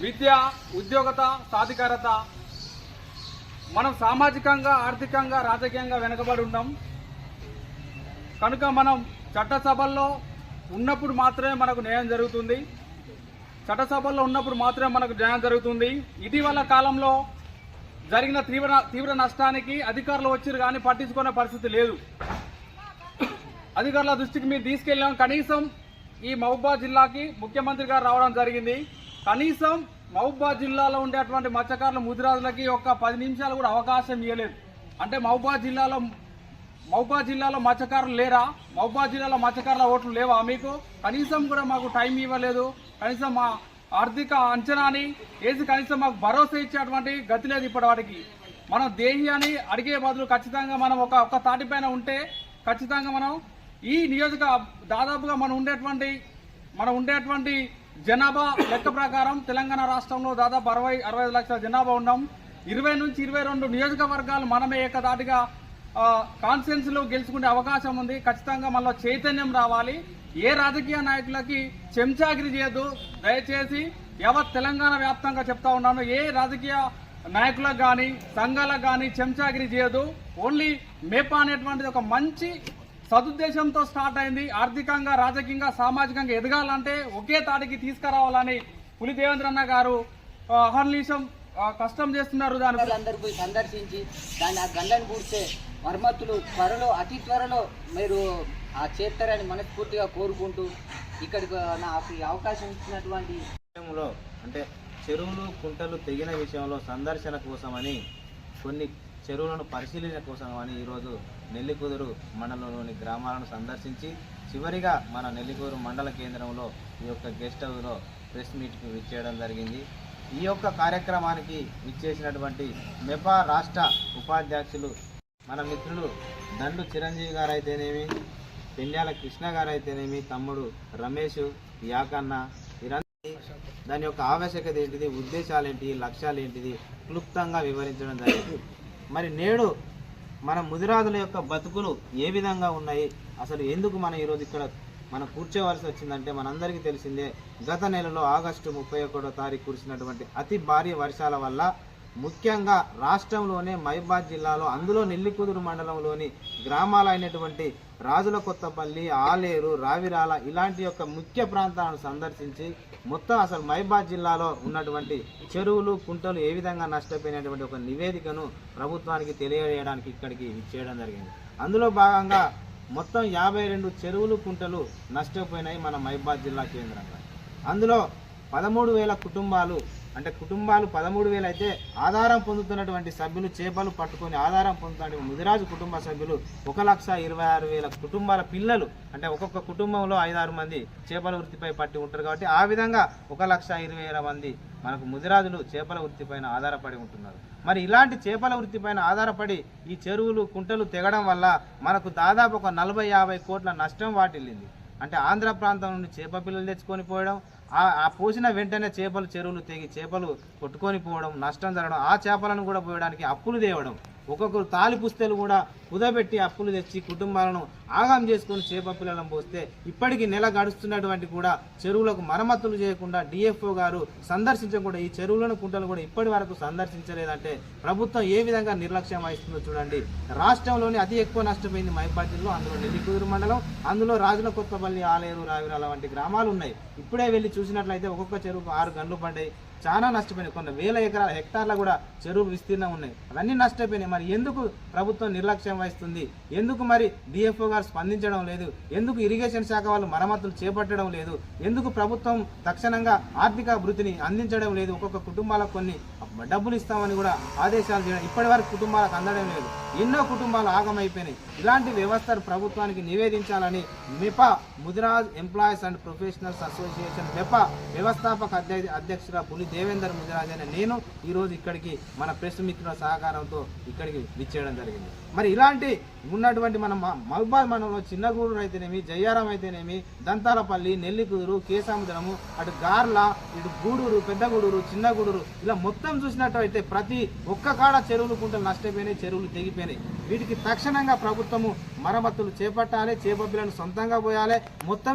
విద్య ఉద్యోగత సాధికారత. మనం సామాజికంగా ఆర్థికంగా రాజకీయంగా వెనుకబడి ఉన్నాం. కనుక మనం చట్టసభల్లో ఉన్నప్పుడు మాత్రమే మనకు న్యాయం జరుగుతుంది. చట్టసభల్లో ఉన్నప్పుడు మాత్రమే మనకు న్యాయం జరుగుతుంది. ఇటీవల కాలంలో జరిగిన తీవ్ర తీవ్ర నష్టానికి అధికారులు వచ్చారు కానీ పట్టించుకునే పరిస్థితి లేదు. అధికారుల దృష్టికి మేము తీసుకెళ్ళాం. కనీసం ఈ మహబూబా జిల్లాకి ముఖ్యమంత్రి గారు రావడం జరిగింది. కనీసం మహబూబాద్ జిల్లాలో ఉండేటువంటి మత్స్యకారుల ముదిరాజులకి ఒక పది నిమిషాలు కూడా అవకాశం ఇవ్వలేదు అంటే మహబూబాద్ జిల్లాలో మహబూబాద్ జిల్లాలో మత్స్యకారులు లేరా? మహబూబాద్ జిల్లాలో మత్స్యకారుల ఓట్లు లేవా మీకు? కనీసం కూడా మాకు టైం ఇవ్వలేదు. కనీసం మా ఆర్థిక అంచనాని వేసి కనీసం మాకు భరోసా ఇచ్చేటువంటి గతి లేదు ఇప్పటివాటికి. మనం దేహి అని అడిగే బదులు ఖచ్చితంగా మనం ఒక ఒక తాటిపైన ఉంటే ఖచ్చితంగా మనం ఈ నియోజక దాదాపుగా మనం ఉండేటువంటి మనం ఉండేటువంటి జనాభా లెక్క ప్రకారం తెలంగాణ రాష్ట్రంలో దాదాపు అరవై అరవై లక్షల జనాభా ఉన్నాం. ఇరవై నుంచి ఇరవై రెండు నియోజకవర్గాలు మనమే ఏకదాటిగా కాన్స్టిట్యున్సీలో గెలుచుకునే అవకాశం ఉంది. ఖచ్చితంగా మనలో చైతన్యం రావాలి. ఏ రాజకీయ నాయకులకి చెంచాగిరి చేయదు దయచేసి యావత్ తెలంగాణ వ్యాప్తంగా చెప్తా ఉన్నాను. ఏ రాజకీయ నాయకులకు కానీ సంఘాలకు కానీ చెంచాగిరి చేయదు ఓన్లీ మేపా అనేటువంటిది ఒక మంచి సదుద్దేశంతో స్టార్ట్ అయింది. ఆర్థికంగా రాజకీయంగా సామాజికంగా ఎదగాలంటే ఒకే తాటికి తీసుకురావాలని పులి దేవేంద్ర అన్న గారు ఆ, కష్టం చేస్తున్నారు దాని అందరు పోయి సందర్శించి దాన్ని ఆ గండను కూర్చే మరమ్మతులు త్వరలో అతి త్వరలో మీరు ఆ చేస్తారని మనస్ఫూర్తిగా కోరుకుంటూ ఇక్కడికి నాకు ఈ అవకాశం ఇచ్చినటువంటి విషయంలో అంటే చెరువులు కుంటలు తెగిన విషయంలో సందర్శన కోసమని కొన్ని చెరువులను పరిశీలన అని ఈరోజు నెల్లికుదురు మండలంలోని గ్రామాలను సందర్శించి చివరిగా మన నెల్లికూరు మండల కేంద్రంలో ఈ యొక్క గెస్ట్ హౌస్లో ప్రెస్ మీట్కి విచ్చేయడం జరిగింది. ఈ యొక్క కార్యక్రమానికి విచ్చేసినటువంటి మెపా రాష్ట్ర ఉపాధ్యక్షులు మన మిత్రులు దండు చిరంజీవి గారు అయితేనేమి పెండ్యాల కృష్ణ గారు అయితేనేమి తమ్ముడు రమేష్ యాకన్న వీరందరూ దాని యొక్క ఆవశ్యకత ఏంటిది ఉద్దేశాలు ఏంటి లక్ష్యాలు ఏంటిది క్లుప్తంగా వివరించడం జరిగింది. మరి నేడు మన ముదిరాజుల యొక్క బతుకులు ఏ విధంగా ఉన్నాయి? అసలు ఎందుకు మనం ఈరోజు ఇక్కడ మనం కూర్చోవలసి వచ్చిందంటే మనందరికీ తెలిసిందే గత నెలలో ఆగస్టు ముప్పై ఒకటో తారీఖు కురిసినటువంటి అతి భారీ వర్షాల వల్ల ముఖ్యంగా రాష్ట్రంలోనే మహిబాద్ జిల్లాలో అందులో నెల్లికుదురు మండలంలోని గ్రామాలైనటువంటి రాజుల కొత్తపల్లి ఆలేరు రావిరాల ఇలాంటి యొక్క ముఖ్య ప్రాంతాలను సందర్శించి మొత్తం అసలు మహిబాద్ జిల్లాలో ఉన్నటువంటి చెరువులు కుంటలు ఏ విధంగా నష్టపోయినటువంటి ఒక నివేదికను ప్రభుత్వానికి తెలియజేయడానికి ఇక్కడికి చేయడం జరిగింది. అందులో భాగంగా మొత్తం యాభై రెండు చెరువులు కుంటలు నష్టపోయినాయి మన మహిబాద్ జిల్లా కేంద్రంగా. అందులో పదమూడు వేల కుటుంబాలు అంటే కుటుంబాలు పదమూడు వేలు అయితే ఆధారం పొందుతున్నటువంటి సభ్యులు చేపలు పట్టుకొని ఆధారం పొందుతున్నటువంటి ముదిరాజు కుటుంబ సభ్యులు ఒక లక్ష ఇరవై ఆరు వేల కుటుంబాల పిల్లలు అంటే ఒక్కొక్క కుటుంబంలో ఐదారు మంది చేపల వృత్తిపై పట్టి ఉంటారు కాబట్టి ఆ విధంగా ఒక లక్ష ఇరవై వేల మంది మనకు ముదిరాజులు చేపల వృత్తిపైన ఆధారపడి ఉంటున్నారు. మరి ఇలాంటి చేపల వృత్తిపైన ఆధారపడి ఈ చెరువులు కుంటలు తెగడం వల్ల మనకు దాదాపు ఒక నలభై యాభై కోట్ల నష్టం వాటిల్లింది. అంటే ఆంధ్ర ప్రాంతం నుండి చేప పిల్లలు తెచ్చుకొని పోవడం ఆ ఆ పోసిన వెంటనే చేపలు చెరువులు తెగి చేపలు కొట్టుకొని పోవడం నష్టం జరగడం ఆ చేపలను కూడా పోయడానికి అప్పులు తేవడం. ఒక్కొక్కరు తాలి పుస్తలు కూడా కుదబెట్టి అప్పులు తెచ్చి కుటుంబాలను ఆగం చేసుకొని చేప పిల్లలను పోస్తే ఇప్పటికీ నెల గడుస్తున్నటువంటి కూడా చెరువులకు మరమ్మతులు చేయకుండా డిఎఫ్ఓ గారు సందర్శించకుండా ఈ చెరువులను కుంటలు కూడా ఇప్పటి వరకు సందర్శించలేదంటే ప్రభుత్వం ఏ విధంగా నిర్లక్ష్యం వహిస్తుందో చూడండి. రాష్ట్రంలోని అతి ఎక్కువ నష్టపోయింది మైపాడ్ జిల్లా అందులో నెల్లికుదురు మండలం అందులో రాజుల కొత్తపల్లి ఆలేరు రావిరాల వంటి గ్రామాలు ఉన్నాయి. ఇప్పుడే వెళ్ళి చూసినట్లయితే ఒక్కొక్క చెరువుకు ఆరు గంటలు పడ్డాయి. చాలా నష్టపోయినాయి. కొన్ని వేల ఎకరాల హెక్టార్ల కూడా చెరువులు విస్తీర్ణం ఉన్నాయి. అవన్నీ నష్టపోయినాయి. మరి ఎందుకు ప్రభుత్వం నిర్లక్ష్యం వహిస్తుంది? ఎందుకు మరి డిఎఫ్ఓ గారు స్పందించడం లేదు? ఎందుకు ఇరిగేషన్ శాఖ వాళ్ళు మరమ్మతులు చేపట్టడం లేదు? ఎందుకు ప్రభుత్వం తక్షణంగా ఆర్థిక అభివృద్ధిని అందించడం లేదు? ఒక్కొక్క కుటుంబాలకు కొన్ని డబ్బులు ఇస్తామని కూడా ఆదేశాలు చేయడం ఇప్పటి వరకు కుటుంబాలకు అందడం లేదు. ఎన్నో కుటుంబాలు ఆగమైపోయినాయి. ఇలాంటి వ్యవస్థను ప్రభుత్వానికి నివేదించాలని MEPA Mudiraj employees and professionals association MEPA వ్యవస్థాపక అధ్య- పులి దేవేందర్ ముదిరాజ్ అనే నేను ఈరోజు ఇక్కడికి మన ప్రెస్ మిత్రుల సహకారంతో ఇక్కడికి విచ్చేయడం జరిగింది. మరి ఇలాంటి ఉన్నటువంటి మన మ- మహబాద్ మండలంలో చిన్నగూడూరు అయితేనేమి జయ్యారం అయితేనేమి దంతాలపల్లి నెల్లికూరు కేసాముద్రము అటు గార్ల ఇటు గూడూరు పెద్దగూడూరు చిన్నగూడూరు ఇలా మొత్తం చూసినట్టయితే ప్రతి ఒక్క కాడ చెరువులు కుంటలు నష్టపోయినాయి చెరువులు తెగిపోయినాయి. వీటికి తక్షణంగా ప్రభుత్వము మరమ్మతులు చేపట్టాలి చేప సొంతంగా పోయాలి మొత్తం